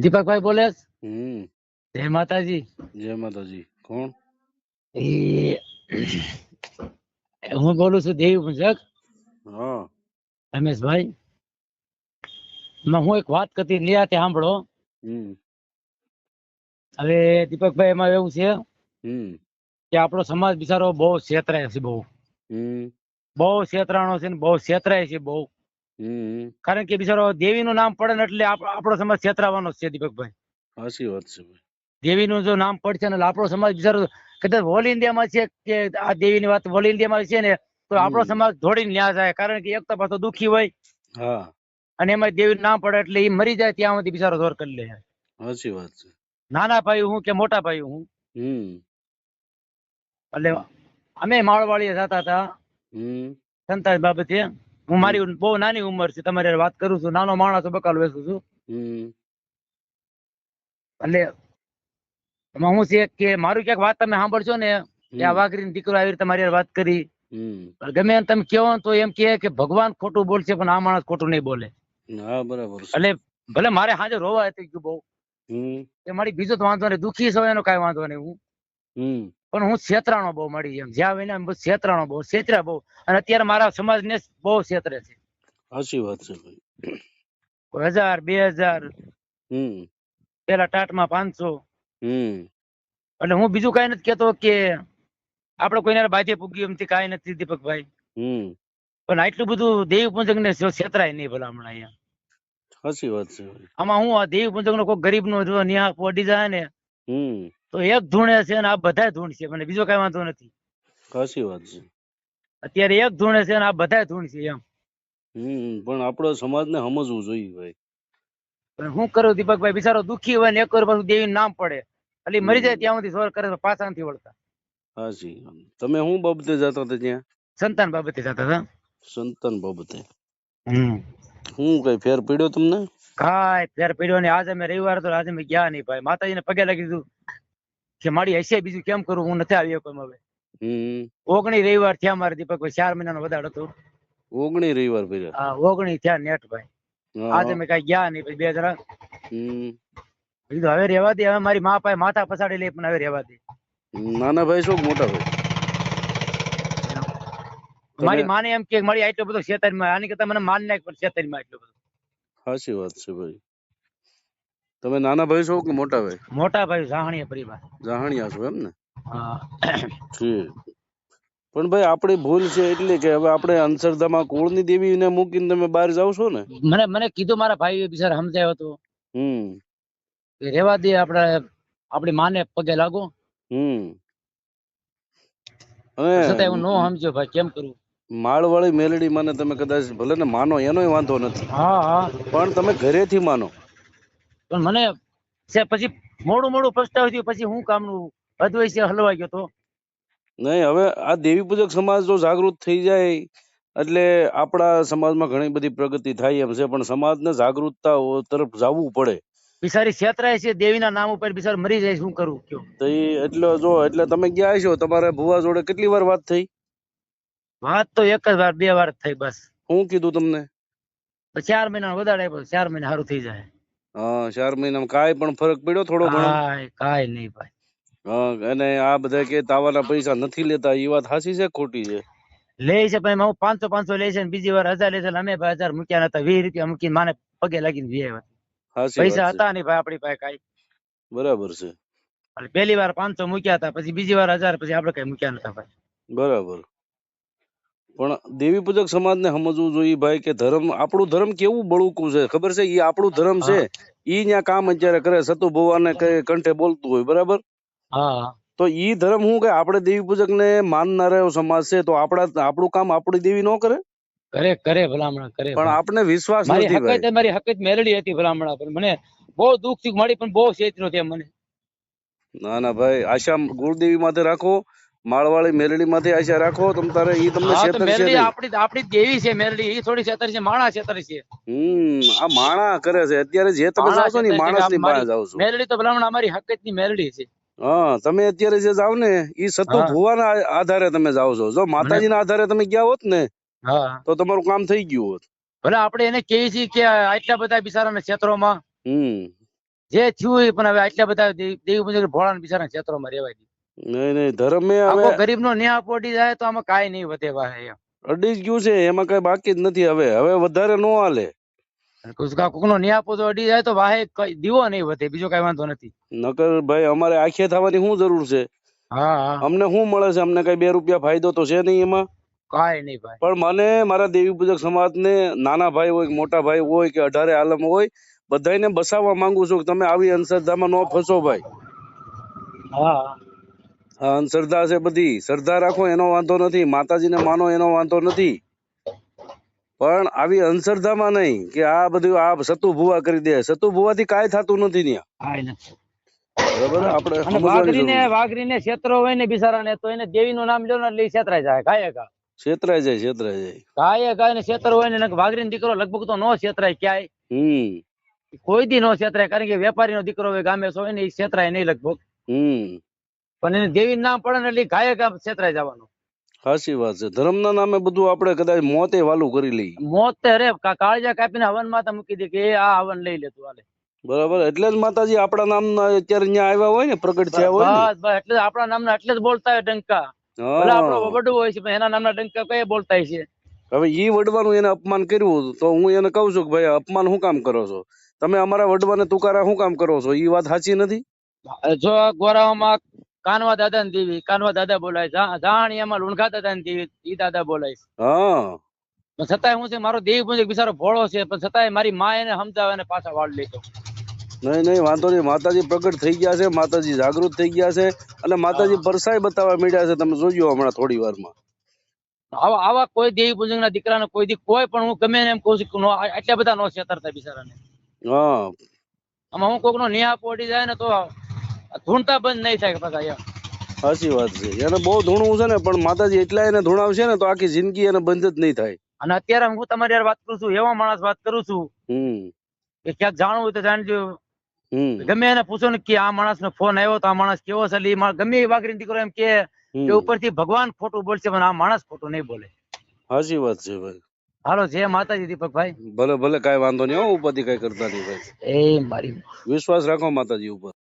દીપકભાઈ બોલે છે? હમ. જય માતાજી. જય માતાજી. કોણ? એ હું બોલું છું દેવી પૂજક. હા. રમેશભાઈ એમાં હું એક વાત કરતી ત્યાં સાંભળો. હમ. હવે દીપકભાઈ એમાં એવું છે હમ. કે આપણો સમાજ બિચારો બહુ છેતરાય છે બહુ. હમ. બહુ છેતરાણો છે ને બહુ છેતરાય છે બહુ. કારણ કે બિચારો દેવીનું નામ પડે ને એટલે આપણો સમાજ છેતરાવાનો છે દીપકભાઈ. સાચી વાત છે દેવીનું જો નામ પડશે ને આપણો સમાજ બિચારો કદાચ ઓલ ઇન્ડિયામાં છે કે આ દેવીની વાત ઓલ ઇન્ડિયામાં છે ને તો આપણો સમાજ દોડીને ન્યા જાય. કારણ કે એક તો પાછો દુખી હોય અને એમાં દેવીનું નામ પડે એટલે એ મરી જાય ત્યાં સુધી બિચારો દોર કરી લે. સાચી વાત છે. નાના ભાઈ હું કે મોટા ભાઈ હું? એટલે અમે માળવાળી જતા હતા. સંતાજ બાબતે. હું મારી બહુ નાની ઉંમર છે તમારી વાત કરું છું નાનો માણસ બકાલ વેચું છું. એટલે એમાં હું છે કે મારું ક્યાંક વાત તમે સાંભળશો ને કે આ વાઘરી દીકરો આવી રીતે મારી વાત કરી. ગમે એમ તમે કહો તો એમ કહે કે ભગવાન ખોટું બોલશે પણ આ માણસ ખોટું નહીં બોલે. હા બરાબર એટલે ભલે મારે હાજે રોવા હતી ગયું બહુ. એ મારી બીજો તો વાંધો નહીં દુઃખી છો એનો કાંઈ વાંધો નહીં હું. પણ હું છેતરાણો બહુ મળી એમ જ્યાં વિના બહુ છેતરાણો બહુ છેતરા બહુ. અને અત્યારે મારા સમાજને બહુ છેતરે છે. સાચી વાત છે ભાઈ. હજાર બે હજાર હમ. પેલા ટાટમાં પાંચસો. હમ. એટલે હું બીજું કઈ નથી કેતો કે આપણે કોઈને હારે બાજે પૂગ્યું એમથી કાંઈ નથી દીપકભાઈ હમ. પણ આટલું બધું દેવી પૂજક ને છેતરાય નહીં ભલા હમણાં અહીંયા. સાચી વાત છે આમાં હું આ દેવી પૂજક નો કોઈ ગરીબ નો જો પોડી જાય ને હમ. તો એક ધૂણે છે ને આ બધા ધૂણ છે મને બીજો કઈ વાંધો નથી. સાચી વાત છે? અત્યારે એક ધૂણે છે ને આ બધા ધૂણ છે એમ. હમ પણ આપણો સમાજને સમજવું જોઈએ ભાઈ. પણ હું કરું દીપકભાઈ બિચારો દુખી હોય ને એક વાર પાછું દેવી નામ પડે. એટલે મરી જાય ત્યાં સુધી સોર કરે પાછા નથી વળતા. હાજી તમે શું બાબતે જતા હતા ત્યાં? સંતાન બાબતે જતા હતા. સંતાન બાબતે. હમ. હું કઈ ફેર પડ્યો તમને? કાંઈ ફેર પડ્યો ને આજે અમે રવિવાર તો આજે અમે ગયા નહીં ભાઈ. માતાજીને પગે લાગી દીધું. કે મારી હશે બીજું કેમ કરું? હું નથી આવ્યો કોઈ હવે. ઓગણી રવિવાર થયા મારે દીપકભાઈ ચાર મહિનાનો વધારો હતો. ઓગણી રવિવાર આ ઓગણી થયા નેટ ભાઈ. આજે મેં કઈ ગયા નહીં પછી બે જરા કીધું હવે રહેવા દે હવે મારી મા પાસે માથા પછાડી લે પણ હવે રહેવા દે. નાના ભાઈ શું મોટા ભાઈ? મારી માને એમ કે મારી આટલો બધો છેતરમાં આની કરતા મને માન નાખ પણ માં આટલો બધો. સાચી વાત છે ભાઈ. તમે નાના ભાઈ છો કે મોટા ભાઈ? મોટા ભાઈ સાહણીય પરિવાર જાહણિયા છો એમ ને? પણ ભાઈ આપણી ભૂલ છે એટલે કે હવે આપણે અંશરધામાં કુળની દેવીને મૂકીને તમે બહાર જાવ છો ને? મને મને કીધું મારા ભાઈ બિચારા સમજાયો હતો. હમ. કે રેવા દે આપણે આપણી માને પગે લાગો. હમ. છતાં હું નો સમજ્યો ભાઈ કેમ કરું? માળવાળી મેલડી મને તમે કદાચ ભલે ને માનો એનોય વાંધો નથી. હા હા. પણ તમે ઘરેથી માનો. પણ મને છે પછી મોડું મોડું પસ્તાવ થયું પછી હું કામનું અદ્વૈત હલવાઈ ગયો તો? નહીં હવે આ દેવી પૂજક સમાજ જો જાગૃત થઈ જાય એટલે આપણા સમાજમાં ઘણી બધી પ્રગતિ થાય એમ છે પણ સમાજને જાગૃતતા તરફ જવું પડે. બિચારી છેતરાય છે દેવીના નામ ઉપર બિચારી મરી જાય શું કરું કયો? તો એ એટલે જો એટલે તમે ગયા છો? તમારે ભુવા જોડે કેટલી વાર વાત થઈ? વાત તો એક જ વાર બે વાર થઈ બસ. હું કીધું તમને? ચાર મહિના વધારે ચાર મહિના સારું થઈ જાય. હા ચાર મહિનામાં કાંઈ પણ ફરક પડ્યો થોડો ઘણો? કાંઈ કાંઈ નહીં ભાઈ. હા અને આ બધા કે તાવાના પૈસા નથી લેતા એ વાત સાચી છે કે ખોટી છે? લે છે ભાઈ હું પાંચસો પાંચસો લે છે ને બીજી વાર હજાર લે છે એટલે અમે ભાઈ હજાર મૂક્યા નતા વીસ રૂપિયા મૂકીને માને પગે લાગીને વી આવ્યા સાચી પૈસા છે. હતા નહીં ભાઈ આપણી પાસે કાંઈ. બરાબર છે. એટલે પહેલી વાર પાંચસો મૂક્યા હતા પછી બીજી વાર હજાર પછી આપણે કઈ મૂક્યા નતા ભાઈ. બરાબર. પણ દેવી પૂજક સમાજને સમજવું જોઈએ ભાઈ કે ધર્મ આપણું ધર્મ કેવું બળુકું છે? ખબર છે? એ આપણું ધર્મ છે. ઈ ત્યાં કામ અત્યારે કરે સતુ કઈ કંઠે બોલતું હોય બરાબર? હા. તો ઈ ધર્મ હું કે આપણે દેવી પૂજક ને માનનારો સમાજ છે તો આપણા આપણું કામ આપણી દેવી ન કરે? કરે કરે ભલામણા કરે પણ આપણે વિશ્વાસ નથી ભાઈ. હકત મારી હકીત મેળડી હતી ભલામણા પણ મને બહુ દુઃખથી મળી પણ બહુ છેતરો છે મને. ના ના ભાઈ આશા ગુરુદેવી માથે રાખો. માળવાળી મેલડી માંથી આશા રાખો તમ તારે ઈ તમને છેતર નહીં. આપણી આપણી દેવી છે મેરડી. ઈ થોડી છેતર છે માણા છેતર છે હમ આ માણા કરે છે. અત્યારે જે તમે જાવ છો ને માણસની પાસે જાવ છો. મેરડી તો ભલામણા અમારી હકતની મેરડી છે. હા તમે અત્યારે જે જાવ ને ઈ સતુ હા. ભુવાના આધારે તમે જાવ છો. જો માતાજીના આધારે તમે ગયા હોત ને હા. તો તમારું કામ થઈ ગયું હોત. ભલે આપણે એને કહીએ છીએ કે આટલા બધા બિચારાના ક્ષેત્રોમાં હમ. જે થયું પણ હવે આટલા બધા દેવી મંદિર ભોળા બિચારા ક્ષેત્રોમાં રહેવાય નહીં નહીં ધર્મે હવે ગરીબ નો ન્યાય પોટી જાય તો આમાં કાઈ નહીં વધે ભાઈ. અડી જ ગયું છે એમાં કઈ બાકી જ નથી હવે. હવે વધારે નો હાલે. કોક નો ન્યાય પોતો અડી જાય તો વાહે કઈ દીવો નહીં વધે બીજો કઈ વાંધો નથી. નકર ભાઈ અમારે આખે થવાની શું જરૂર છે? હા અમને શું મળે છે? અમને કઈ બે રૂપિયા ફાયદો તો છે નહીં એમાં? કાઈ નહીં ભાઈ. પણ મને મારા દેવી પૂજક સમાજને નાના ભાઈ હોય મોટા ભાઈ હોય કે અઢારે આલમ હોય બધાને બસાવવા માંગુ છું કે તમે આવી અંધશ્રદ્ધામાં ન ફસો ભાઈ. હા. અંધશ્રદ્ધા છે બધી. શ્રદ્ધા રાખો એનો વાંધો નથી. માતાજીને માનો એનો વાંધો નથી. પણ આવી અંધશ્રદ્ધામાં નહીં કે આ બધું આ સતુ ભુવા કરી દે. સતુ ભુવાથી કાંઈ થતું નથી ત્યાં. બરાબર? આપણે વાઘરીને વાઘરીને ક્ષેત્રો હોય ને બિચારાને તો એને દેવીનું નામ લો ને એટલે જાય. કાંઈ કા છેતરાય જાય છેતરાય જાય. કાંઈ ને હોય ને વાઘરીનો દીકરો લગભગ તો નો છેતરાય ક્યાંય. હમ. કોઈ દી નો છેતરાય કારણ કે વેપારીનો દીકરો હોય ગામે સો હોય ને એ છેતરાય નહીં લગભગ. હમ. પણ એને દેવી નામ પડે ને એટલે ગાયક છેતરાઈ જવાનું. સાચી વાત છે. ધર્મના નામે બધું આપણે કદાચ મોતે વાલું કરી લઈએ. મોત રે કાળજા કાપીને હવન માતા મૂકી દે કે આ હવન લઈ લેતું હાલે. બરાબર એટલે જ માતાજી આપણા નામના અત્યારે અહીંયા આવ્યા હોય ને પ્રગટ થયા હોય બસ બસ એટલે આપણા નામના એટલે જ બોલતા હોય ડંકા. ભલે આપણો. વડું હોય છે પણ એના નામના ડંકા કઈ બોલતા છે હવે ઈ વડવાનું એને અપમાન કર્યું તો હું એને કહું છું કે ભાઈ અપમાન શું કામ કરો છો? તમે અમારા વડવાને તુકારા શું કામ કરો છો? ઈ વાત સાચી નથી? જો ગોરાઓમાં કાનવા દાદા ને દેવી. કાનવા દાદા બોલાય. જાણિયામાં લુણખા દાદા ને દેવી. ઈ દાદા બોલાય હા. પણ છતાંય હું છે મારો દેહ પૂજક બિચારો ભોળો છે પણ છતાંય મારી માં એને સમજાવે ને પાછા વાળ લેતો નહીં નહીં વાંધો નહીં. માતાજી પ્રગટ થઈ ગયા છે માતાજી જાગૃત થઈ ગયા છે અને માતાજી પરસાઈ બતાવવા મીડ્યા છે તમે જોજો હમણાં થોડી વારમાં. આવા આવા કોઈ દેવી પૂજક ના દીકરા કોઈ દી કોઈ પણ હું ગમે એમ કહું છું નો- આટલા બધા નો છેતરતા બિચારાને. હા. આમાં હું કોક નો ન્યા પોડી જાય ને તો ધૂણતા બંધ નહીં થાય પાછા એમ. સાચી વાત છે. એને બહુ ધૂણવું છે ને પણ માતાજી એટલા એને ધૂણાવશે ને તો આખી જિંદગી એને બંધ જ નહીં થાય. અને અત્યારે હું તમારી યાર વાત કરું છું એવા માણસ વાત કરું છું કે ક્યાંક જાણવું હોય તો જાણજો. ગમે એને પૂછો ને કે આ માણસ નો ફોન આવ્યો તો આ માણસ કેવો છે એટલે ગમે એ વાઘરી દીકરો એમ કે કે ઉપરથી ભગવાન ખોટું બોલશે પણ આ માણસ ખોટું નહીં બોલે. સાચી વાત છે ભાઈ. હાલો જય માતાજી દીપકભાઈ. ભલે ભલે કઈ વાંધો નહીં હો ઉપરથી કઈ કરતા નહીં ભાઈ. એ મારી વિશ્વાસ રાખો માતાજી ઉપર.